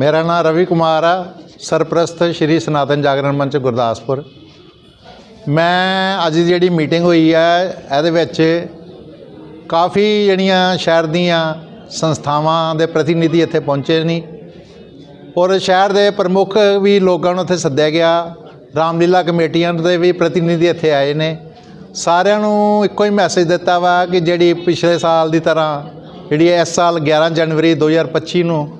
ਮੇਰਾ ਨਾਮ ਰਵੀ ਕੁਮਾਰ ਆ, ਸਰਪ੍ਰਸਤ ਸ਼੍ਰੀ ਸਨਾਤਨ ਜਾਗਰਣ ਮੰਚ ਗੁਰਦਾਸਪੁਰ। ਮੈਂ ਅੱਜ ਦੀ ਜਿਹੜੀ ਮੀਟਿੰਗ ਹੋਈ ਹੈ, ਇਹਦੇ ਵਿੱਚ ਕਾਫੀ ਜਿਹੜੀਆਂ ਸ਼ਹਿਰ ਦੀਆਂ ਸੰਸਥਾਵਾਂ ਦੇ ਪ੍ਰਤੀਨਿਧੀ ਇੱਥੇ ਪਹੁੰਚੇ ਨੇ। ਔਰ ਸ਼ਹਿਰ ਦੇ ਪ੍ਰਮੁੱਖ ਵੀ ਲੋਕਾਂ ਨੂੰ ਇੱਥੇ ਸੱਦਿਆ ਗਿਆ। ਰਾਮਲੀਲਾ ਕਮੇਟੀਆਂ ਦੇ ਵੀ ਪ੍ਰਤੀਨਿਧੀ ਇੱਥੇ ਆਏ ਨੇ। ਸਾਰਿਆਂ ਨੂੰ ਇੱਕੋ ਹੀ ਮੈਸੇਜ ਦਿੱਤਾ ਵਾ ਕਿ ਜਿਹੜੀ ਪਿਛਲੇ ਸਾਲ ਦੀ ਤਰ੍ਹਾਂ ਜਿਹੜੀ ਇਸ ਸਾਲ 11 ਜਨਵਰੀ 2025 ਨੂੰ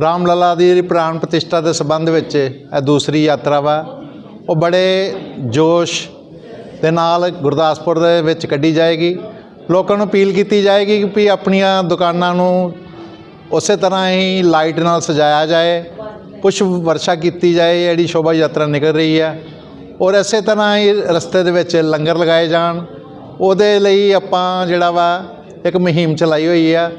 ਰਾਮ ਰਾਮਲਲਾ ਦੀ ਜਿਹੜੀ ਪ੍ਰਾਣ ਪ੍ਰਤਿਸ਼ਠਾ ਦੇ ਸੰਬੰਧ ਵਿੱਚ ਇਹ ਦੂਸਰੀ ਯਾਤਰਾ ਵਾ, ਉਹ ਬੜੇ ਜੋਸ਼ ਦੇ ਨਾਲ ਗੁਰਦਾਸਪੁਰ ਦੇ ਵਿੱਚ ਕੱਢੀ ਜਾਏਗੀ। ਲੋਕਾਂ ਨੂੰ ਅਪੀਲ ਕੀਤੀ ਜਾਏਗੀ ਕਿ ਵੀ ਆਪਣੀਆਂ ਦੁਕਾਨਾਂ ਨੂੰ ਉਸੇ ਤਰ੍ਹਾਂ ਹੀ ਲਾਈਟ ਨਾਲ ਸਜਾਇਆ ਜਾਏ ਪੁਸ਼ਪ ਵਰਸ਼ਾ ਕੀਤੀ ਜਾਏ, ਜਿਹੜੀ ਸ਼ੋਭਾ ਯਾਤਰਾ ਨਿਕਲ ਰਹੀ ਹੈ ਔਰ ਇਸੇ ਤਰ੍ਹਾਂ ਹੀ ਰਸਤੇ ਦੇ ਵਿੱਚ ਲੰਗਰ ਲਗਾਏ ਜਾਣ। ਉਹਦੇ ਲਈ ਆਪਾਂ ਜਿਹੜਾ ਵਾ, ਇੱਕ ਮੁਹਿੰਮ ਚਲਾਈ ਹੋਈ ਆ।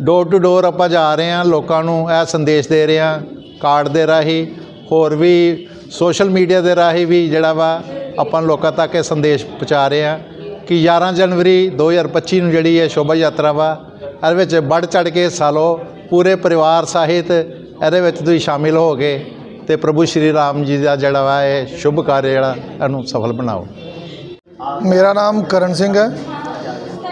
ਡੋਰ ਟੂ ਡੋਰ ਆਪਾਂ ਜਾ ਰਹੇ ਹਾਂ, ਲੋਕਾਂ ਨੂੰ ਇਹ ਸੰਦੇਸ਼ ਦੇ ਰਹੇ ਹਾਂ ਕਾਰਡ ਦੇ ਰਾਹੀਂ, ਹੋਰ ਵੀ ਸੋਸ਼ਲ ਮੀਡੀਆ ਦੇ ਰਾਹੀਂ ਵੀ ਜਿਹੜਾ ਵਾ ਆਪਾਂ ਲੋਕਾਂ ਤੱਕ ਇਹ ਸੰਦੇਸ਼ ਪਹੁੰਚਾ ਰਹੇ ਹਾਂ ਕਿ 11 ਜਨਵਰੀ 2025 ਨੂੰ ਜਿਹੜੀ ਇਹ ਸ਼ੋਭਾ ਯਾਤਰਾ ਵਾ, ਇਹਦੇ ਵਿੱਚ ਵੱਧ ਚੜ ਕੇ ਹਿੱਸਾ ਲਓ ਪੂਰੇ ਪਰਿਵਾਰ ਸਾਹਿਤ ਇਹਦੇ ਵਿੱਚ ਤੁਸੀਂ ਸ਼ਾਮਿਲ ਹੋ ਕੇ ਤੇ ਪ੍ਰਭੂ ਸ਼੍ਰੀ ਰਾਮ ਜੀ ਦਾ ਜਿਹੜਾ ਵਾ ਇਹ ਸ਼ੁਭ ਕਾਰਜ ਜਿਹੜਾ ਇਹਨੂੰ ਸਫਲ ਬਣਾਓ। ਮੇਰਾ ਨਾਮ ਕਰਨ ਸਿੰਘ ਹੈ।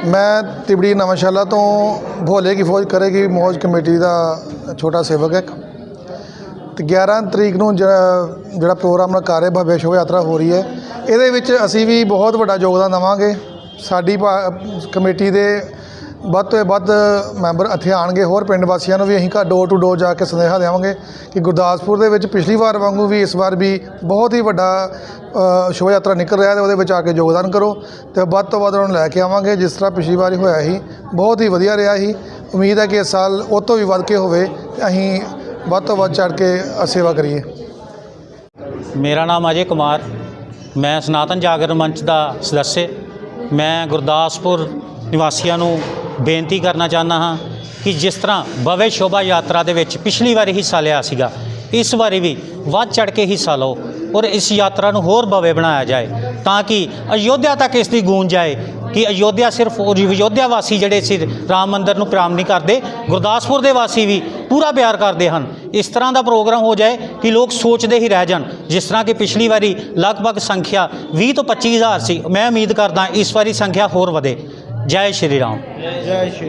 ਮੈਂ ਤਿਬੜੀ ਨਵਾਂਸ਼ਾਲਾ ਤੋਂ ਭੋਲੇ ਕੀ ਫੌਜ ਕਰੇਗੀ ਮੌਜ ਕਮੇਟੀ ਦਾ ਛੋਟਾ ਸੇਵਕ ਹੈ ਤੇ 11 ਤਰੀਕ ਨੂੰ ਜਿਹੜਾ ਜਿਹੜਾ ਪ੍ਰੋਗਰਾਮ ਨਕਾਰੇ ਭਵਯ ਸ਼ੋਭਾ ਯਾਤਰਾ ਹੋ ਰਹੀ ਹੈ, ਇਹਦੇ ਵਿੱਚ ਅਸੀਂ ਵੀ ਬਹੁਤ ਵੱਡਾ ਯੋਗਦਾਨ ਦੇਵਾਂਗੇ। ਸਾਡੀ ਭਾ- ਕਮੇਟੀ ਦੇ ਵੱਧ ਤੋਂ ਵੱਧ ਮੈਂਬਰ ਇੱਥੇ ਆਣਗੇ ਹੋਰ ਪਿੰਡ ਵਾਸੀਆਂ ਨੂੰ ਵੀ ਅਸੀਂ ਘਰ ਡੋਰ ਟੂ ਡੋਰ ਜਾ ਕੇ ਸੁਨੇਹਾ ਦੇਵਾਂਗੇ ਕਿ ਗੁਰਦਾਸਪੁਰ ਦੇ ਵਿੱਚ ਪਿਛਲੀ ਵਾਰ ਵਾਂਗੂ ਵੀ ਇਸ ਵਾਰ ਵੀ ਬਹੁਤ ਹੀ ਵੱਡਾ ਸ਼ੋਭਾ ਯਾਤਰਾ ਨਿਕਲ ਰਿਹਾ ਤੇ ਉਹਦੇ ਵਿੱਚ ਆ ਕੇ ਯੋਗਦਾਨ ਕਰੋ ਤੇ ਵੱਧ ਤੋਂ ਵੱਧ ਉਹਨਾਂ ਨੂੰ ਲੈ ਕੇ ਆਵਾਂਗੇ, ਜਿਸ ਤਰ੍ਹਾਂ ਪਿਛਲੀ ਵਾਰੀ ਹੋਇਆ ਸੀ, ਬਹੁਤ ਹੀ ਵਧੀਆ ਰਿਹਾ ਸੀ। ਉਮੀਦ ਹੈ ਕਿ ਇਸ ਸਾਲ ਉਹ ਤੋਂ ਵੀ ਵੱਧ ਕੇ ਹੋਵੇ ਤੇ ਅਸੀਂ ਵੱਧ ਤੋਂ ਵੱਧ ਚੜ ਕੇ ਸੇਵਾ ਕਰੀਏ। ਮੇਰਾ ਨਾਮ ਅਜੇ ਕੁਮਾਰ, ਮੈਂ ਸਨਾਤਨ ਜਾਗਰਣ ਮੰਚ ਦਾ ਸਦੱਸਿਆ ਮੈਂ ਗੁਰਦਾਸਪੁਰ ਨਿਵਾਸੀਆਂ ਨੂੰ ਬੇਨਤੀ ਕਰਨਾ ਚਾਹੁੰਦਾ ਹਾਂ ਕਿ ਜਿਸ ਤਰ੍ਹਾਂ ਭਵੇ ਸ਼ੋਭਾ ਯਾਤਰਾ ਦੇ ਵਿੱਚ ਪਿਛਲੀ ਵਾਰੀ ਹਿੱਸਾ ਲਿਆ ਸੀਗਾ, ਇਸ ਵਾਰੀ ਵੀ ਵੱਧ ਚੜ ਕੇ ਹਿੱਸਾ ਲਓ ਔਰ ਇਸ ਯਾਤਰਾ ਨੂੰ ਹੋਰ ਭਵਯ ਬਣਾਇਆ ਜਾਏ ਤਾਂ ਕਿ ਅਯੋਧਿਆ ਤੱਕ ਇਸ ਦੀ ਗੂੰਜ ਜਾਏ ਕਿ ਅਯੋਧਿਆ ਸਿਰਫ ਅਯੋਧਿਆ ਵਾਸੀ ਜਿਹੜੇ ਸੀ, ਰਾਮ ਮੰਦਰ ਨੂੰ ਪ੍ਰਾਮ ਨਹੀਂ ਕਰਦੇ, ਗੁਰਦਾਸਪੁਰ ਦੇ ਵਾਸੀ ਵੀ ਪੂਰਾ ਪਿਆਰ ਕਰਦੇ ਹਨ। ਇਸ ਤਰ੍ਹਾਂ ਦਾ ਪ੍ਰੋਗਰਾਮ ਹੋ ਜਾਏ ਕਿ ਲੋਕ ਸੋਚਦੇ ਹੀ ਰਹਿ ਜਾਣ। ਜਿਸ ਤਰ੍ਹਾਂ ਕਿ ਪਿਛਲੀ ਵਾਰੀ ਲਗਭਗ ਸੰਖਿਆ 20 ਤੋਂ 25 ਹਜ਼ਾਰ ਸੀ। ਮੈਂ ਉਮੀਦ ਕਰਦਾ ਇਸ ਵਾਰੀ ਸੰਖਿਆ ਹੋਰ ਵਧੇ। ਜੈ ਸ਼੍ਰੀ ਰਾਮ। 在一起